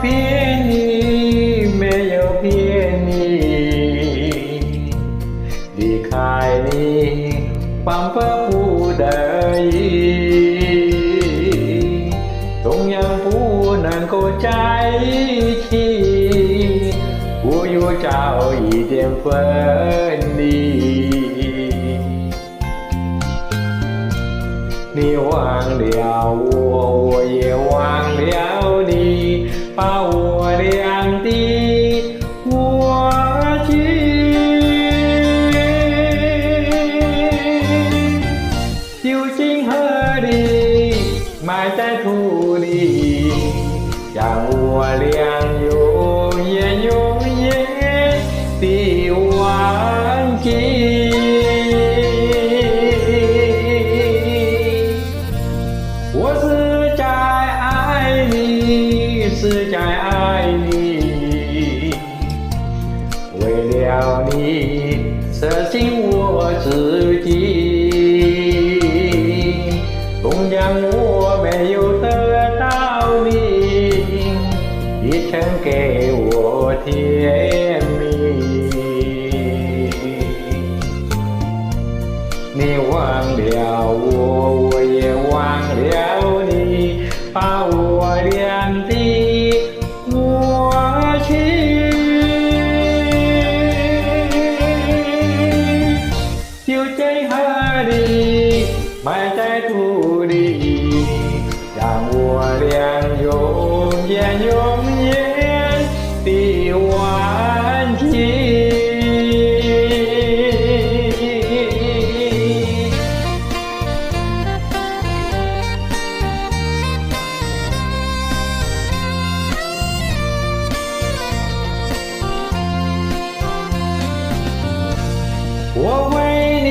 骗你，没有骗你，离开你，万般不得已，同样不能够在一起，不如早一点分离。你忘了我，我也忘了在土里，让我俩永远永远的忘记。我是在爱你，是在爱你，为了你舍弃我自己。同样我你曾给我甜蜜。你忘了我，我也忘了你，把我我为你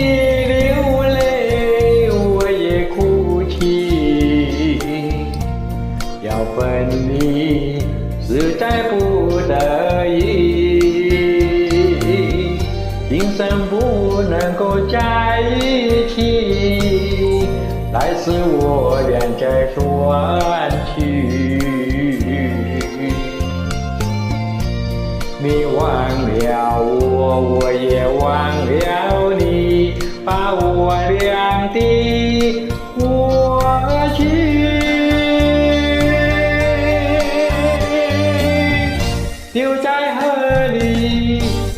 流泪，我也哭泣。要分离，实在不得已，今生不能够在一起，来世我俩再算去。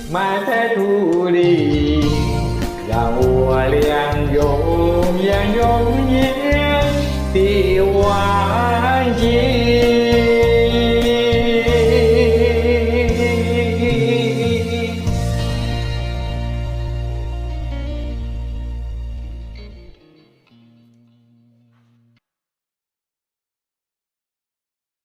里，埋在